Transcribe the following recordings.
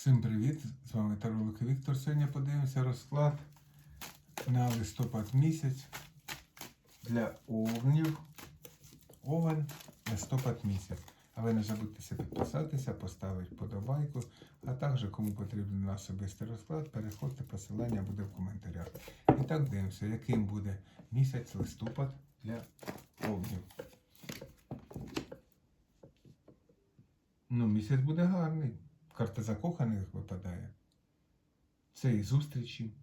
Всім привіт! З вами Таролик Віктор. Сьогодні подивимося розклад на листопад місяць для овнів. Овен листопад місяць. А ви не забудьте підписатися, поставити подобайку, а також, кому потрібен на особистий розклад, переходьте, посилання буде в коментарях. І так дивимося, яким буде місяць листопад для овнів. Ну, місяць буде гарний. Карта закоханих випадає. Це і зустрічі.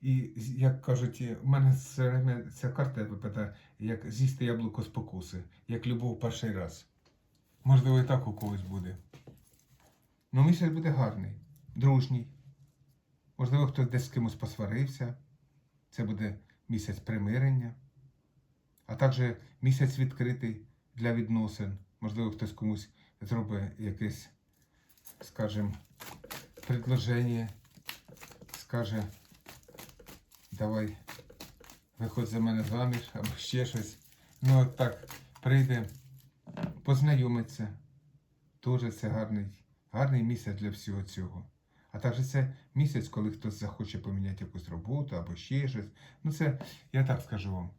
І, як кажуть, в мене ця карта випадає, як з'їсти яблуко з покуси, як любов перший раз. Можливо, і так у когось буде. Ну, місяць буде гарний, дружній. Можливо, хтось десь з кимось посварився. Це буде місяць примирення. А також місяць відкритий для відносин. Можливо, хтось комусь зробить якесь, скажімо, предложення, скаже, давай виходь за мене заміж або ще щось. Ну, от так, прийде, познайомиться. Дуже це гарний, гарний місяць для всього цього. А також це місяць, коли хтось захоче поміняти якусь роботу або ще щось. Ну, це, я так скажу вам,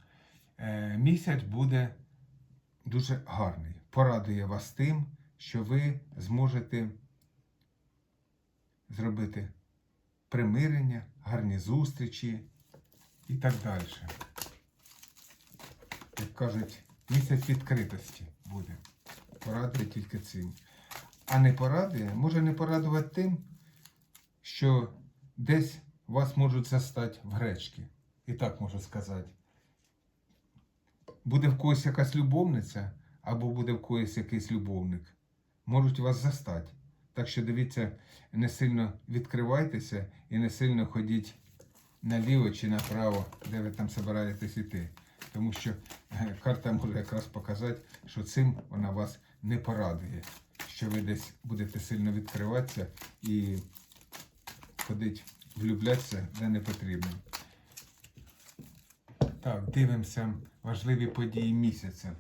е, місяць буде дуже гарний. Порадує вас тим, що ви зможете зробити примирення, гарні зустрічі і так далі. Як кажуть, місяць відкритості буде. Порадує тільки цим. А не порадує, може не порадувати тим, що десь вас можуть застати в гречки. І так можу сказати. Буде в когось якась любовниця, або буде в когось якийсь любовник. Можуть вас застати. Так що дивіться, не сильно відкривайтеся і не сильно ходіть наліво чи направо, де ви там збираєтесь іти. Тому що е, карта може якраз показати, що цим вона вас не порадує. Що ви десь будете сильно відкриватися і ходить влюблятися, де не потрібно. Так, дивимося важливі події місяця.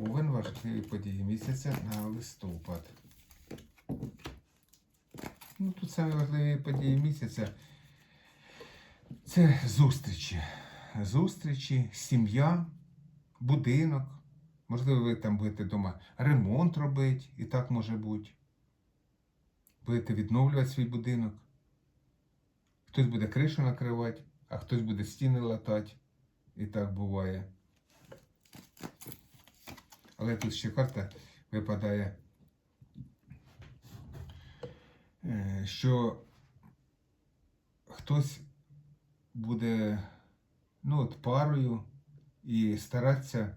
Овен важливі події місяця на листопад. Ну, тут самі важливі події місяця. Це зустрічі. Зустрічі, сім'я, будинок. Можливо, ви там будете вдома ремонт робити, і так може бути. Будете відновлювати свій будинок. Хтось буде кришу накривати, а хтось буде стіни латати. І так буває. Але тут ще карта випадає, е, що хтось буде ну, от парою і старатися,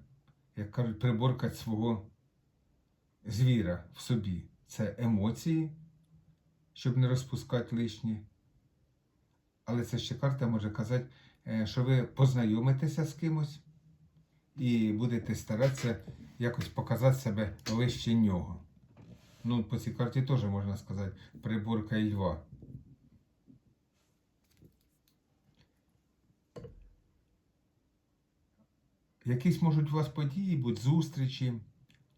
як кажуть, приборкати свого звіра в собі. Це емоції, щоб не розпускати лишні. Але це ще карта може казати, е, що ви познайомитеся з кимось і будете старатися якось показати себе вище нього. Ну, по цій карті теж можна сказати приборка і льва. Якісь можуть у вас події бути, зустрічі,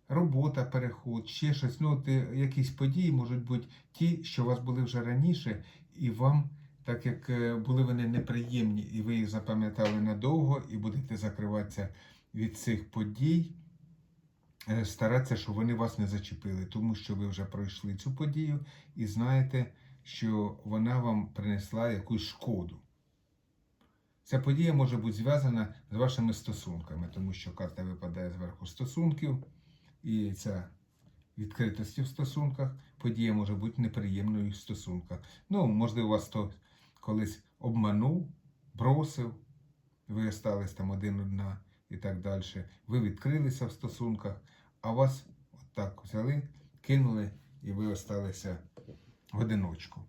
робота, переход, ще щось. Ну, от, е, якісь події можуть бути ті, що у вас були вже раніше, і вам, так як е, були вони неприємні, і ви їх запам'ятали надовго, і будете закриватися від цих подій, старатися, щоб вони вас не зачепили, тому що ви вже пройшли цю подію і знаєте, що вона вам принесла якусь шкоду. Ця подія може бути зв'язана з вашими стосунками, тому що карта випадає зверху стосунків, і ця відкритості в стосунках, подія може бути неприємною в стосунках. Ну, можливо, вас хто колись обманув, бросив, ви остались там один одна і так далі. Ви відкрилися в стосунках, а вас отак взяли, кинули, і ви осталися в одиночку.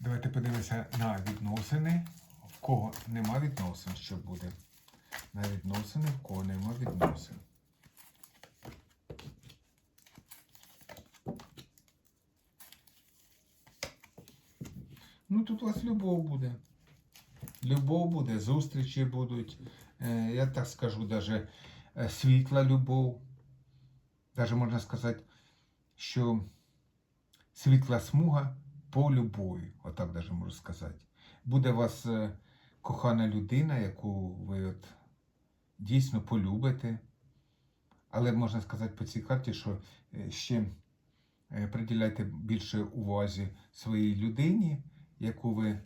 Давайте подивимося на відносини. В кого нема відносин, що буде. На відносини, в кого нема відносин. Ну, тут у вас любов буде. Любов буде, зустрічі будуть. Е, я так скажу, даже е, світла любов. навіть можна сказати, що світла смуга по любові, отак навіть можу сказати. Буде вас е, кохана людина, яку ви от дійсно полюбите. Але можна сказати по цій карті, що е, ще е, приділяйте більше увазі своїй людині, яку ви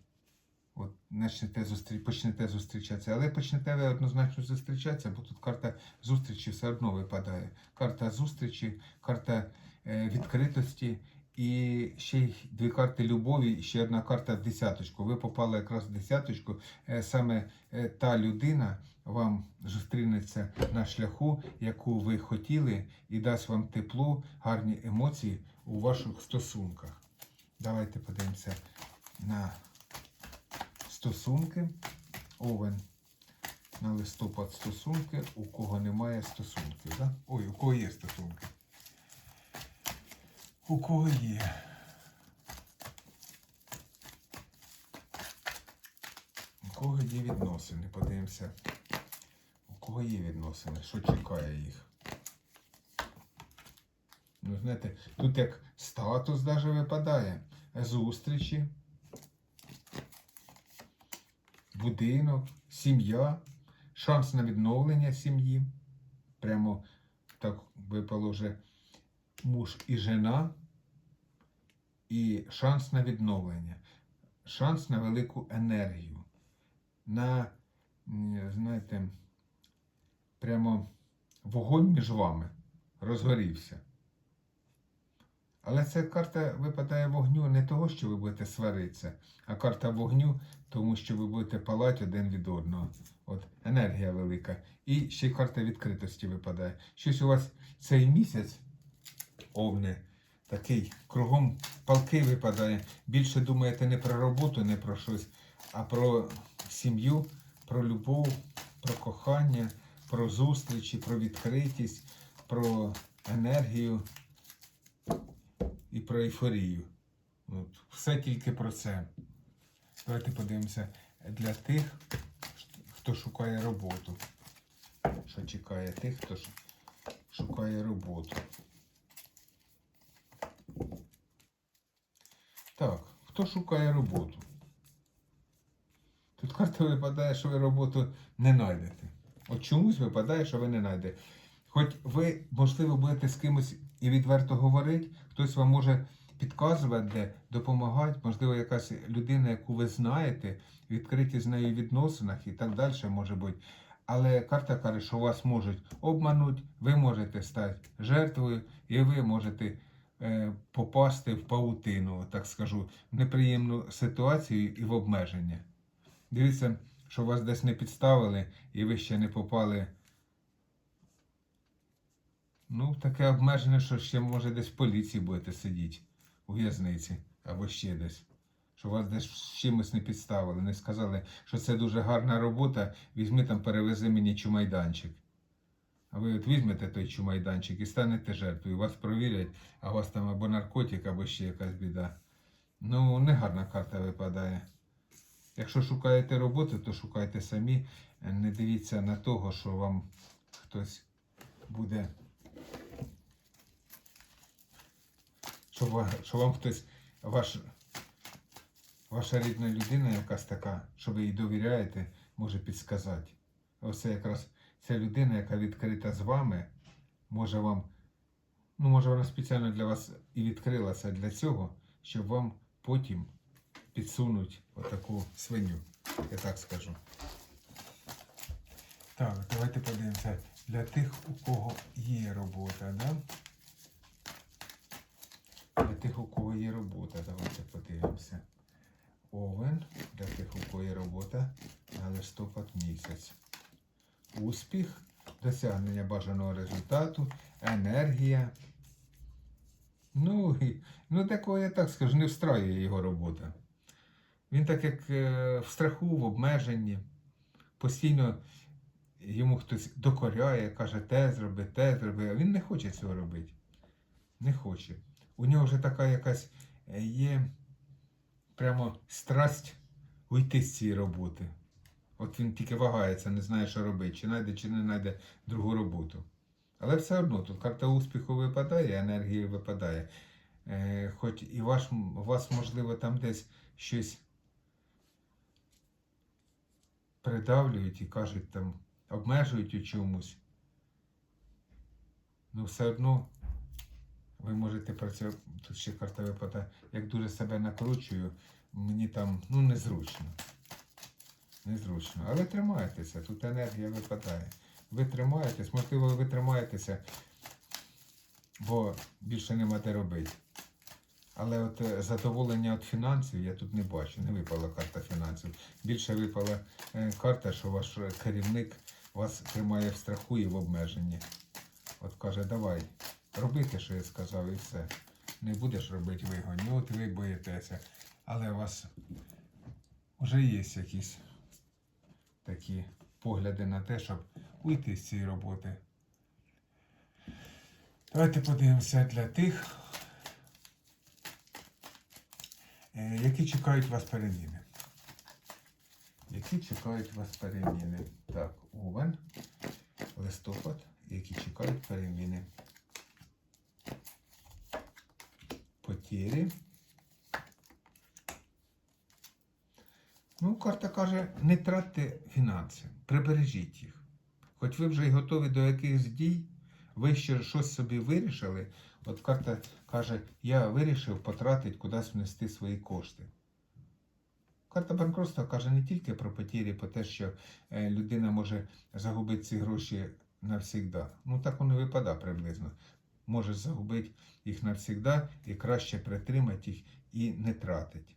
от, начнете зустрі... почнете зустрічатися. Але почнете ви однозначно зустрічатися, бо тут карта зустрічі все одно випадає. Карта зустрічі, карта е, відкритості. І ще дві карти любові, і ще одна карта в десяточку. Ви попали якраз в десяточку. Е, Саме е, та людина вам зустрінеться на шляху, яку ви хотіли, і дасть вам тепло, гарні емоції у ваших стосунках. Давайте подивимося на стосунки. Овен. На листопад стосунки, у кого немає стосунків. Да? Ой, у кого є стосунки. У кого є? У кого є відносини? Подивимося. У кого є відносини? Що чекає їх? Ну, знаєте, тут як статус даже випадає. Зустрічі, будинок, сім'я, шанс на відновлення сім'ї. Прямо так випало вже муж і жена, і шанс на відновлення, шанс на велику енергію, на, знаєте, прямо вогонь між вами розгорівся. Але ця карта випадає вогню не того, що ви будете сваритися, а карта вогню, тому що ви будете палати один від одного. От енергія велика. І ще карта відкритості випадає. Щось у вас цей місяць овне, такий кругом палки випадає. Більше думаєте не про роботу, не про щось, а про сім'ю, про любов, про кохання, про зустрічі, про відкритість, про енергію і про ейфорію. От, все тільки про це. Давайте подивимося для тих, хто шукає роботу. Що чекає тих, хто шукає роботу. Так, хто шукає роботу? Тут карта випадає, що ви роботу не знайдете. От чомусь випадає, що ви не знайдете. Хоч ви, можливо, будете з кимось і відверто говорити, хтось вам може підказувати, де допомагати, можливо, якась людина, яку ви знаєте, відкриті з нею відносинах і так далі може бути. Але карта каже, що вас можуть обманути, ви можете стати жертвою, і ви можете е, попасти в паутину, так скажу, в неприємну ситуацію і в обмеження. Дивіться, що вас десь не підставили, і ви ще не попали. Ну, таке обмеження, що ще може десь в поліції будете сидіти у в'язниці або ще десь. Що вас десь з чимось не підставили, не сказали, що це дуже гарна робота, візьми там, перевези мені чумайданчик. А ви от візьмете той чумайданчик і станете жертвою, вас провірять, а у вас там або наркотик, або ще якась біда. Ну, не гарна карта випадає. Якщо шукаєте роботу, то шукайте самі. Не дивіться на того, що вам хтось буде. Що, ва- що вам хтось, ваш, ваша рідна людина, якась така, що ви їй довіряєте, може підсказати. Оце якраз ця людина, яка відкрита з вами, може вам, ну, може, вона спеціально для вас і відкрилася для цього, щоб вам потім підсунуть отаку свиню. Я так скажу. Так, давайте подивимося. Для тих, у кого є робота, да? Для тих, у кого є робота, давайте подивимося. Овен, для тих, у кого є робота на листопад місяць. Успіх, досягнення бажаного результату, енергія. Ну, ну такого я так скажу, не встраює його робота. Він так як е, в страху, в обмеженні, постійно йому хтось докоряє, каже, те зроби, те зроби, а він не хоче цього робити. Не хоче. У нього вже така якась е, є прямо страсть уйти з цієї роботи. От він тільки вагається, не знає, що робити, чи знайде, чи не знайде другу роботу. Але все одно тут карта успіху випадає, енергії випадає. Е, хоч і ваш, у вас, можливо, там десь щось придавлюють і кажуть, там, обмежують у чомусь. Ну, все одно ви можете працювати. Тут ще карта випадає. Як дуже себе накручую, мені там ну, незручно. Незручно. Але тримайтеся, тут енергія випадає. Ви тримаєтесь, можливо, ви тримаєтеся, бо більше нема де робити. Але от е, задоволення від фінансів я тут не бачу, не випала карта фінансів. Більше випала е, карта, що ваш керівник вас тримає в страху і в обмеженні. От каже, давай, роби те, що я сказав, і все. Не будеш робити вигоні, от ви боїтеся. Але у вас вже є якісь такі погляди на те, щоб уйти з цієї роботи. Давайте подивимося для тих, е, які чекають вас переміни. Які чекають вас переміни. Так, Овен, листопад, які чекають переміни. Потірі. Ну, карта каже, не тратьте фінанси, прибережіть їх. Хоч ви вже й готові до якихось дій, ви ще щось собі вирішили. От карта каже, я вирішив потратити кудись внести свої кошти. Карта банкротства каже не тільки про потірі, про те, що е, людина може загубити ці гроші навсігда. Ну так воно випадає приблизно. Може загубити їх навсігда і краще притримати їх і не тратити.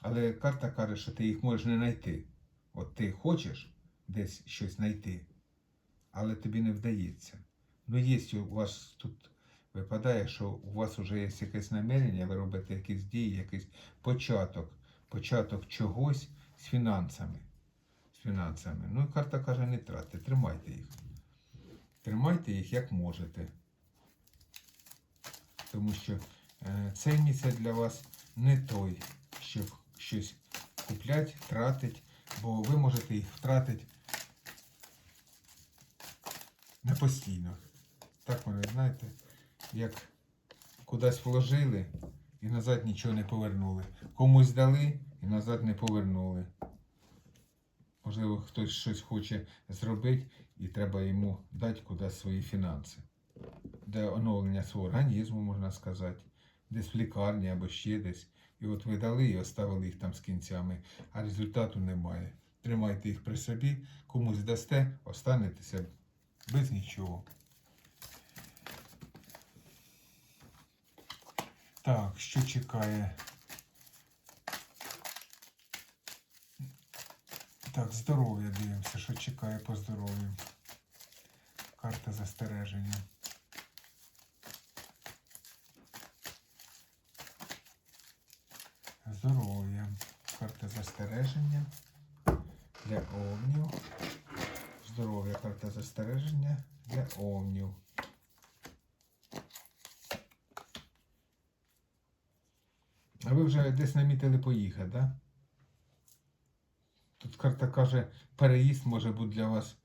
Але карта каже, що ти їх можеш не знайти. От ти хочеш десь щось знайти, але тобі не вдається. Ну, є у вас тут випадає, що у вас вже є якесь намірення, ви робите якісь дії, якийсь початок, початок чогось з фінансами. З фінансами. Ну карта каже, не тратьте, тримайте їх. Тримайте їх як можете. Тому що е, цей місяць для вас не той, щоб щось купляти, тратити, бо ви можете їх втратити не постійно. Так вони, знаєте, як кудись вложили і назад нічого не повернули. Комусь дали і назад не повернули. Можливо, хтось щось хоче зробити і треба йому дати кудись свої фінанси. Для оновлення свого організму, можна сказати, десь в лікарні або ще десь. І от ви дали і оставили їх там з кінцями, а результату немає. Тримайте їх при собі, комусь дасте, останетеся без нічого. Так, що чекає? Так, здоров'я дивимося, що чекає по здоров'ю. Карта застереження. Здоров'я. Карта застереження для овнів. Здоров'я, карта застереження для овнів. А ви вже десь намітили поїхати, так? Тут карта каже, переїзд може бути для вас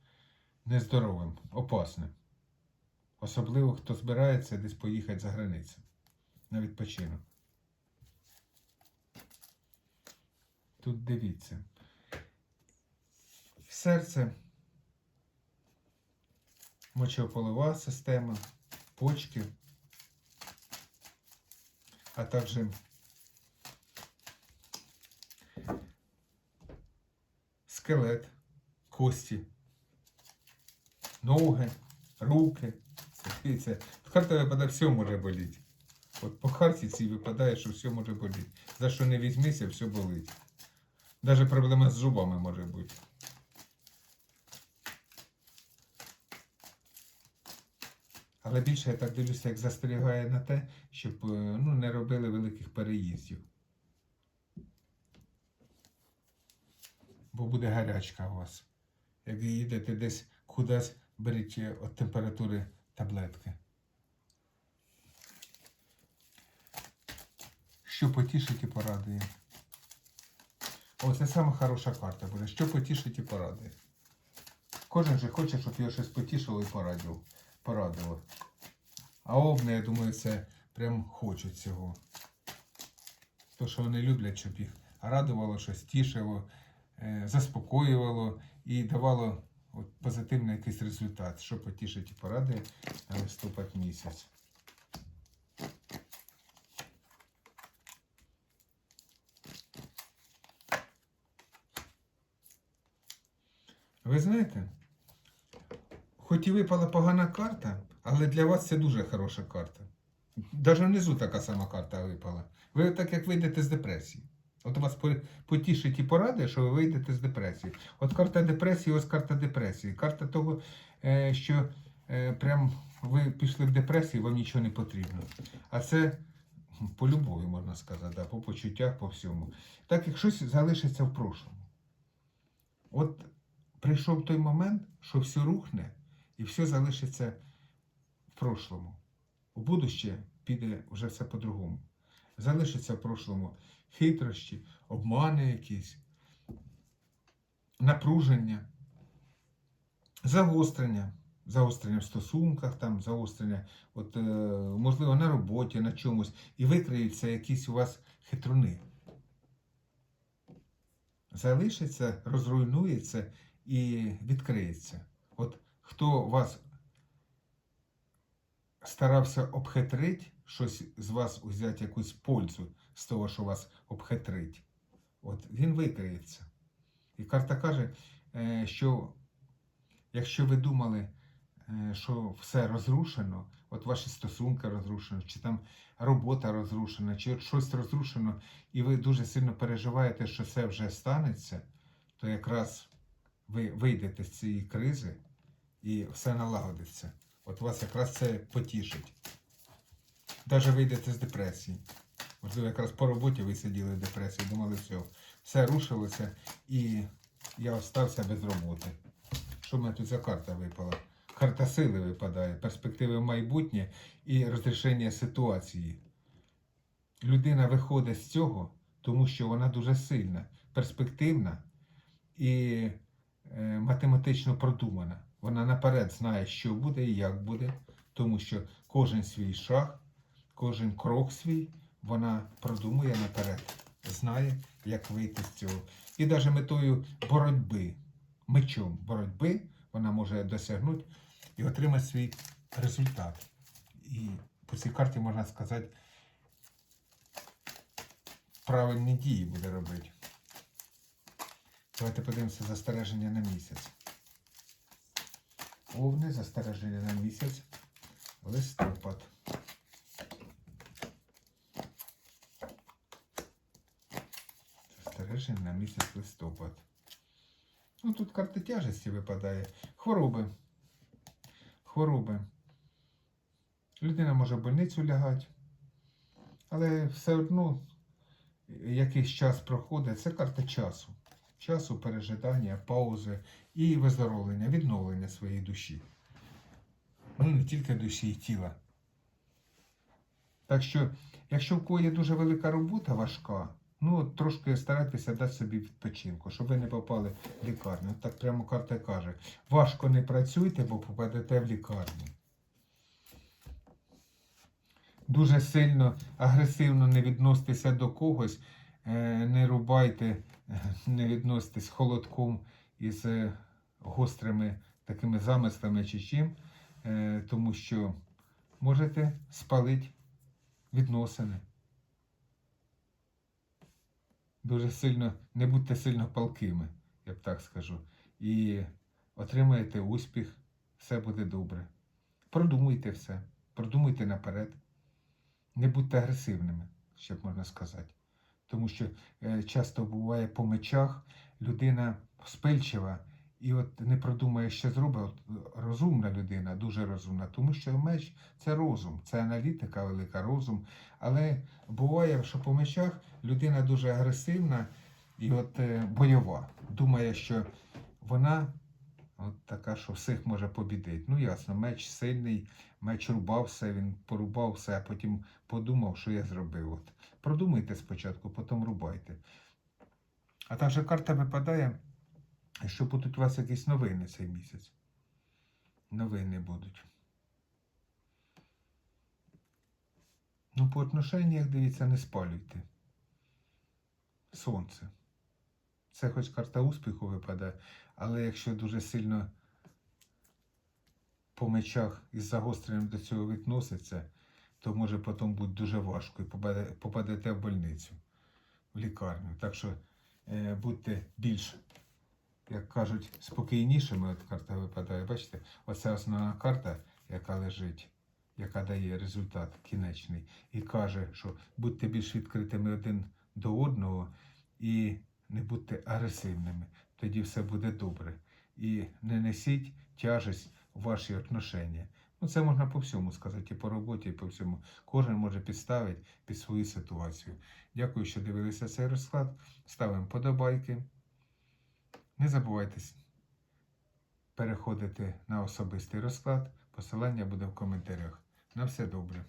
нездоровим, опасним. Особливо, хто збирається десь поїхати за границю на відпочинок. Тут дивіться. Серце, мочеполова система, почки, а також скелет, кості, ноги, руки. Дивіться, карта випадає, все може боліти. От по карті цій випадає, що все може боліти. За що не візьмися, все болить. Навіть проблема з зубами може бути. Але більше я так дивлюся, як застерігає на те, щоб е, ну, не робили великих переїздів. Бо буде гарячка у вас. Як ви їдете десь кудись, беріть е, від температури таблетки. Що потішить і порадує. О, це саме хороша карта буде. Що потішить і порадує. Кожен же хоче, щоб його щось потішило і порадило. порадував. А овни, я думаю, це прям хочуть цього. То, що вони люблять, щоб їх радувало, щось тішило, е, заспокоювало і давало позитивний якийсь результат, що потішить і порадує на листопад місяць. Ви знаєте, хоч і випала погана карта, але для вас це дуже хороша карта. Навіть внизу така сама карта випала. Ви так як вийдете з депресії. От вас по- потішить і порадує, що ви вийдете з депресії. От карта депресії, ось карта депресії. Карта того, е, що е, прям ви пішли в депресію, вам нічого не потрібно. А це по любові, можна сказати, по почуттях, по всьому. Так як щось залишиться в прошлому. От прийшов той момент, що все рухне і все залишиться в прошлому. У будуще піде вже все по-другому. Залишиться в прошлому хитрощі, обмани якісь, напруження, загострення, загострення в стосунках, там, загострення, от, е, можливо, на роботі, на чомусь, і викриються якісь у вас хитруни. Залишиться, розруйнується і відкриється. От хто вас старався обхитрить, щось з вас взяти якусь пользу з того, що вас обхитрить, от він викриється. І карта каже, е, що якщо ви думали, е, що все розрушено, от ваші стосунки розрушені, чи там робота розрушена, чи от щось розрушено, і ви дуже сильно переживаєте, що це вже станеться, то якраз ви вийдете з цієї кризи і все налагодиться. От вас якраз це потішить. Навіть вийдете з депресії. Можливо, якраз по роботі ви сиділи в депресії, думали, все, все рушилося і я остався без роботи. Що в мене тут за карта випала? Карта сили випадає, перспективи в майбутнє і розрішення ситуації. Людина виходить з цього, тому що вона дуже сильна, перспективна і математично продумана. Вона наперед знає, що буде і як буде, тому що кожен свій шаг, кожен крок свій вона продумує наперед, знає, як вийти з цього. І навіть метою боротьби, мечом боротьби вона може досягнути і отримати свій результат. І по цій карті можна сказати, правильні дії буде робити. Давайте подивимося застереження на місяць. Овни, застереження на місяць, листопад. Застереження на місяць листопад. Ну, тут карта тяжесті випадає. Хвороби. Хвороби. Людина може в больницю лягати, але все одно якийсь час проходить. Це карта часу. Часу пережидання, паузи і виздоровлення, відновлення своєї душі. Ну, не тільки душі і тіла. Так що, якщо в кого є дуже велика робота важка, ну от трошки старайтеся дати собі відпочинку, щоб ви не попали в лікарню. Так прямо карта каже. Важко не працюйте, бо попадете в лікарню. Дуже сильно агресивно не відноситеся до когось, е, не рубайте, не відноситесь холодком із е, гострими такими замислами чи чим, е, тому що можете спалити відносини. Дуже сильно, не будьте сильно палкими, я б так скажу. І отримаєте успіх, все буде добре. Продумуйте все, продумуйте наперед. Не будьте агресивними, ще б можна сказати. Тому що е, часто буває по мечах людина спильчива і от не продумає, що зробить. От, е, розумна людина, дуже розумна, тому що меч це розум, це аналітика, велика розум. Але буває, що по мечах людина дуже агресивна і от е, бойова. Думає, що вона От така, що всіх може побідити. Ну, ясно, меч сильний, меч рубався, він порубав все, а потім подумав, що я зробив. От. Продумайте спочатку, потім рубайте. А там же карта випадає, що будуть у вас якісь новини цей місяць. Новини будуть. Ну, по отношеннях, дивіться, не спалюйте. Сонце. Це хоч карта успіху випадає але якщо дуже сильно по мечах із загостренням до цього відноситься, то може потім бути дуже важко і попадете в больницю, в лікарню. Так що е, будьте більш, як кажуть, спокійнішими. От карта випадає. Бачите, оце основна карта, яка лежить, яка дає результат кінечний, і каже, що будьте більш відкритими один до одного і не будьте агресивними. Тоді все буде добре. І не несіть тяжесть в ваші отношення. Ну, це можна по всьому сказати, і по роботі, і по всьому. Кожен може підставити під свою ситуацію. Дякую, що дивилися цей розклад. Ставимо подобайки. Не забувайте переходити на особистий розклад. Посилання буде в коментарях. На все добре.